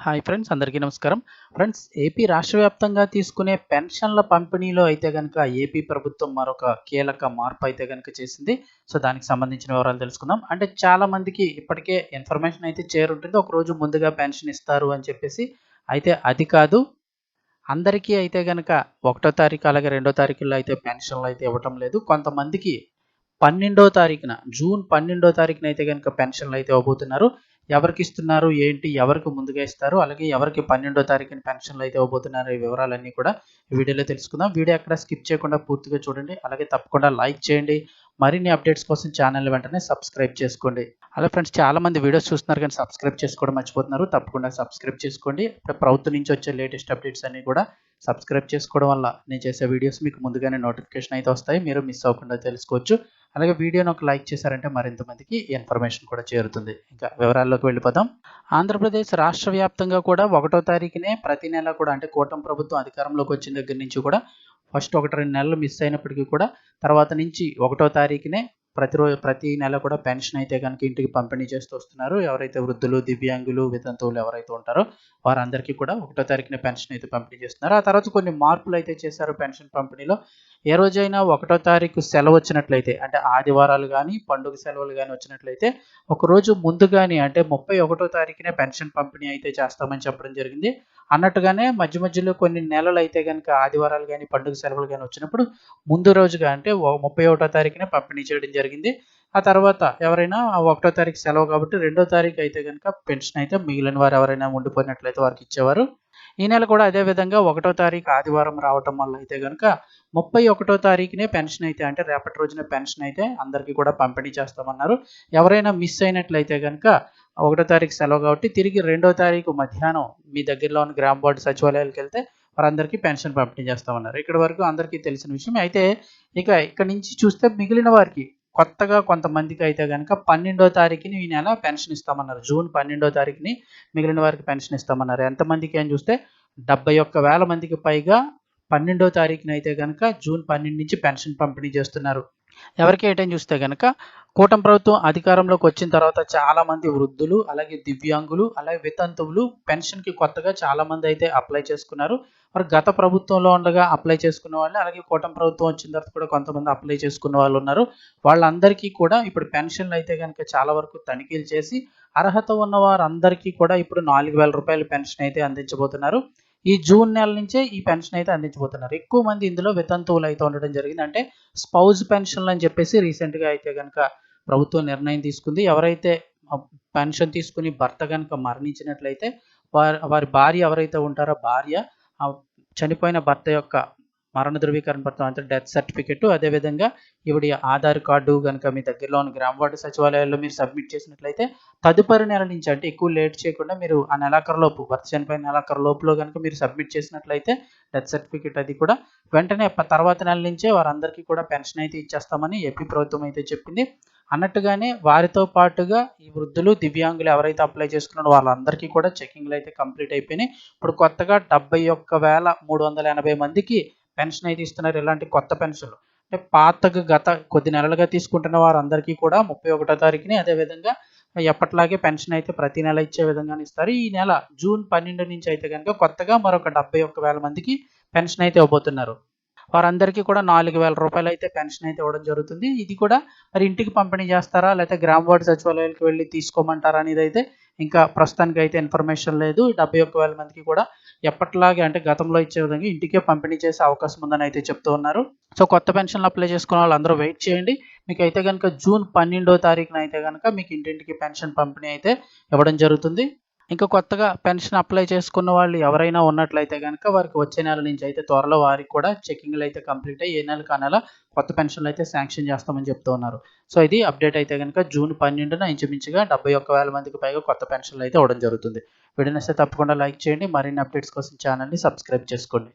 Hi friends అందరికీ నమస్కారం. Friends AP రాష్ట్ర వ్యాప్తంగా తీసుకునే పెన్షన్ల పంపిణీలో అయితే కనుక ఏపీ ప్రభుత్వం మరొక కీలక మార్పు అయితే కనుక చేసింది. సో దానికి సంబంధించిన వివరాలు తెలుసుకుందాం. అంటే చాలా మందికి ఇప్పటికే ఇన్ఫర్మేషన్ అయితే చేరుంటుంది. ఒక రోజు ముందుగా పెన్షన్ ఇస్తారు అని చెప్పేసి అయితే అది కాదు. అందరికీ అయితే కనుక ఒకటో తారీఖు అలాగే రెండో తారీఖుల్లో అయితే పెన్షన్లు అయితే ఇవ్వటం లేదు. కొంతమందికి పన్నెండో తారీఖున జూన్ పన్నెండో తారీఖున అయితే కనుక పెన్షన్లు అయితే ఇవ్వబోతున్నారు. ఎవరికి ఇస్తున్నారు ఏంటి ఎవరికి ముందుగా ఇస్తారు అలాగే ఎవరికి పన్నెండో తారీఖున పెన్షన్లు అయితే ఇవ్వబోతున్నారు ఈ వివరాలన్నీ కూడా వీడియోలో తెలుసుకుందాం. వీడియో ఎక్కడ స్కిప్ చేయకుండా పూర్తిగా చూడండి అలాగే తప్పకుండా లైక్ చేయండి. మరిన్ని అప్డేట్స్ కోసం ఛానల్ వెంటనే సబ్స్క్రైబ్ చేసుకోండి. అలా ఫ్రెండ్స్ చాలామంది వీడియోస్ చూస్తున్నారు కానీ సబ్స్క్రైబ్ చేసుకోవడం మర్చిపోతున్నారు. తప్పకుండా సబ్స్క్రైబ్ చేసుకోండి. ఇప్పుడు ప్రభుత్వం నుంచి వచ్చే లేటెస్ట్ అప్డేట్స్ అన్ని కూడా సబ్స్క్రైబ్ చేసుకోవడం వల్ల నేను చేసే వీడియోస్ మీకు ముందుగానే నోటిఫికేషన్ అయితే వస్తాయి. మీరు మిస్ అవ్వకుండా తెలుసుకోవచ్చు. అలాగే వీడియోని ఒక లైక్ చేశారంటే మరింత మందికి ఇన్ఫర్మేషన్ కూడా చేరుతుంది. ఇంకా వివరాల్లోకి వెళ్ళిపోదాం. ఆంధ్రప్రదేశ్ రాష్ట్ర వ్యాప్తంగా కూడా ఒకటో తారీఖునే ప్రతి నెల కూడా అంటే కూటమి ప్రభుత్వం అధికారంలోకి వచ్చిన దగ్గర నుంచి కూడా ఫస్ట్ ఒకటి రెండు నెలలు మిస్ అయినప్పటికీ కూడా తర్వాత నుంచి ఒకటో తారీఖునే ప్రతిరోజు ప్రతి నెల కూడా పెన్షన్ అయితే కనుక ఇంటికి పంపిణీ చేస్తూ వస్తున్నారు. ఎవరైతే వృద్ధులు దివ్యాంగులు వితంతువులు ఎవరైతే ఉంటారో వారందరికీ కూడా ఒకటో తారీఖున పెన్షన్ అయితే పంపిణీ చేస్తున్నారు. ఆ తర్వాత కొన్ని మార్పులు అయితే చేశారు పెన్షన్ పంపిణీలో. ఏ రోజైనా ఒకటో తారీఖు సెలవు వచ్చినట్లయితే అంటే ఆదివారాలు కానీ పండుగ సెలవులు కానీ వచ్చినట్లయితే ఒక రోజు ముందుగానే అంటే ముప్పై ఒకటో తారీఖునే పెన్షన్ పంపిణీ అయితే చేస్తామని చెప్పడం జరిగింది. అన్నట్టుగానే మధ్య మధ్యలో కొన్ని నెలలు అయితే కనుక ఆదివారాలు కానీ పండుగ సెలవులు కానీ వచ్చినప్పుడు ముందు రోజుగా అంటే ముప్పై ఒకటో తారీఖునే పంపిణీ చేయడం జరిగింది. జరిగింది. ఆ తర్వాత ఎవరైనా ఒకటో తారీఖు సెలవు కాబట్టి రెండో తారీఖు అయితే కనుక పెన్షన్ అయితే మిగిలిన వారు ఎవరైనా ఉండిపోయినట్లయితే వారికి ఇచ్చేవారు. ఈ నెల కూడా అదే విధంగా ఒకటో తారీఖు ఆదివారం రావటం వల్ల అయితే కనుక ముప్పై ఒకటో తారీఖునే పెన్షన్ అయితే అంటే రేపటి రోజున పెన్షన్ అయితే అందరికీ కూడా పంపిణీ చేస్తామన్నారు. ఎవరైనా మిస్ అయినట్లయితే కనుక ఒకటో తారీఖు సెలవు కాబట్టి తిరిగి రెండో తారీఖు మధ్యాహ్నం మీ దగ్గరలో ఉన్న గ్రామ వార్డు సచివాలయాలకు వెళ్తే వారందరికీ పెన్షన్ పంపిణీ చేస్తామన్నారు. ఇక్కడ వరకు అందరికీ తెలిసిన విషయం. అయితే ఇక ఇక్కడ నుంచి చూస్తే మిగిలిన వారికి కొత్తగా కొంతమందికి అయితే కనుక పన్నెండో తారీఖుని ఈ నెల పెన్షన్ ఇస్తామన్నారు. జూన్ పన్నెండో తారీఖుని మిగిలిన వారికి పెన్షన్ ఇస్తామన్నారు. ఎంతమందికి అని చూస్తే డెబ్బై ఒక్క వేల మందికి పైగా పన్నెండో తారీఖున అయితే కనుక జూన్ పన్నెండు నుంచి పెన్షన్ పంపిణీ చేస్తున్నారు. ఎవరికి ఏంటని చూస్తే కనుక కూటమి ప్రభుత్వం అధికారంలోకి వచ్చిన తర్వాత చాలా మంది వృద్ధులు అలాగే దివ్యాంగులు అలాగే వితంతువులు పెన్షన్కి కొత్తగా చాలా మంది అయితే అప్లై చేసుకున్నారు. మరి గత ప్రభుత్వంలో ఉండగా అప్లై చేసుకున్న వాళ్ళు అలాగే కూటమి ప్రభుత్వం వచ్చిన తర్వాత కూడా కొంతమంది అప్లై చేసుకున్న వాళ్ళు ఉన్నారు. వాళ్ళందరికీ కూడా ఇప్పుడు పెన్షన్లు అయితే కనుక చాలా వరకు తనిఖీలు చేసి అర్హత ఉన్న వారందరికీ కూడా ఇప్పుడు నాలుగు వేల రూపాయల పెన్షన్ అయితే అందించబోతున్నారు. ఈ జూన్ నెల నుంచే ఈ పెన్షన్ అయితే అందించబోతున్నారు. ఎక్కువ మంది ఇందులో వితంతువులు అయితే ఉండడం జరిగింది. అంటే స్పౌజ్ పెన్షన్లు అని చెప్పేసి రీసెంట్గా అయితే కనుక ప్రభుత్వం నిర్ణయం తీసుకుంది. ఎవరైతే పెన్షన్ తీసుకుని భర్త కనుక మరణించినట్లయితే వారి వారి భార్య ఎవరైతే ఉంటారో భార్య చనిపోయిన భర్త యొక్క మరణ ధృవీకరణ పత్రం అంటే డెత్ సర్టిఫికెట్ అదేవిధంగా ఇవిడి ఆధార్ కార్డు కనుక మీ దగ్గరలో ఉన్న గ్రామ వార్డు సచివాలయాల్లో మీరు సబ్మిట్ చేసినట్లయితే తదుపరి నెల నుంచి అంటే ఎక్కువ లేట్ చేయకుండా మీరు ఆ నెలాఖరులోపు భర్త చనిపోయిన నెలాఖరులోపులో కనుక మీరు సబ్మిట్ చేసినట్లయితే డెత్ సర్టిఫికెట్ అది కూడా వెంటనే తర్వాత నెల నుంచే వారందరికీ కూడా పెన్షన్ అయితే ఇచ్చేస్తామని ఏపీ ప్రభుత్వం అయితే చెప్పింది. అన్నట్టుగానే వారితో పాటుగా ఈ వృద్ధులు దివ్యాంగులు ఎవరైతే అప్లై చేసుకున్నారో వాళ్ళందరికీ కూడా చెకింగ్లు అయితే కంప్లీట్ అయిపోయినాయి. ఇప్పుడు కొత్తగా డెబ్బై ఒక్క వేల మూడు వందల ఎనభై మందికి పెన్షన్ అయితే ఇస్తున్నారు. ఇలాంటి కొత్త పెన్షన్లు. అంటే పాతకు గత కొద్ది నెలలుగా తీసుకుంటున్న వారందరికీ కూడా ముప్పై ఒకటో తారీఖుని అదేవిధంగా ఎప్పట్లాగే పెన్షన్ అయితే ప్రతి నెల ఇచ్చే విధంగానే ఇస్తారు. ఈ నెల జూన్ పన్నెండు నుంచి అయితే కనుక కొత్తగా మరొక డెబ్బై ఒక్క వేల మందికి పెన్షన్ అయితే ఇవ్వబోతున్నారు. వారందరికీ కూడా నాలుగు వేల రూపాయలు అయితే పెన్షన్ అయితే ఇవ్వడం జరుగుతుంది. ఇది కూడా మరి ఇంటికి పంపిణీ చేస్తారా? లేకపోతే గ్రామ వార్డు సచివాలయాలకు వెళ్ళి తీసుకోమంటారా అనేది అయితే ఇంకా ప్రస్తుతానికి అయితే ఇన్ఫర్మేషన్ లేదు. డెబ్బై ఒక్క వేల మందికి కూడా ఎప్పటిలాగే అంటే గతంలో ఇచ్చే విధంగా ఇంటికే పంపిణీ చేసే అవకాశం ఉందని అయితే చెప్తూ ఉన్నారు. సో కొత్త పెన్షన్లు అప్లై చేసుకున్న వాళ్ళు అందరూ వెయిట్ చేయండి. మీకు అయితే కనుక జూన్ పన్నెండో తారీఖున అయితే కనుక మీకు ఇంటింటికి పెన్షన్ పంపిణీ అయితే ఇవ్వడం జరుగుతుంది. ఇంకా కొత్తగా పెన్షన్ అప్లై చేసుకున్న వాళ్ళు ఎవరైనా ఉన్నట్లయితే కనుక వారికి వచ్చే నెల నుంచి అయితే త్వరలో వారికి కూడా చెకింగ్లు అయితే కంప్లీట్ అయ్యి ఏ నెలకు ఆ నెల కొత్త పెన్షన్లు అయితే శాంక్షన్ చేస్తామని చెప్తూ ఉన్నారు. సో ఇది అప్డేట్ అయితే కనుక జూన్ పన్నెండున ఇంచుమించుగా డెబ్బై ఒక్క వేల మందికి పైగా కొత్త పెన్షన్లు అయితే ఇవ్వడం జరుగుతుంది. వీడియోని తప్పకుండా లైక్ చేయండి. మరిన్ని అప్డేట్స్ కోసం ఛానల్ని సబ్స్క్రైబ్ చేసుకోండి.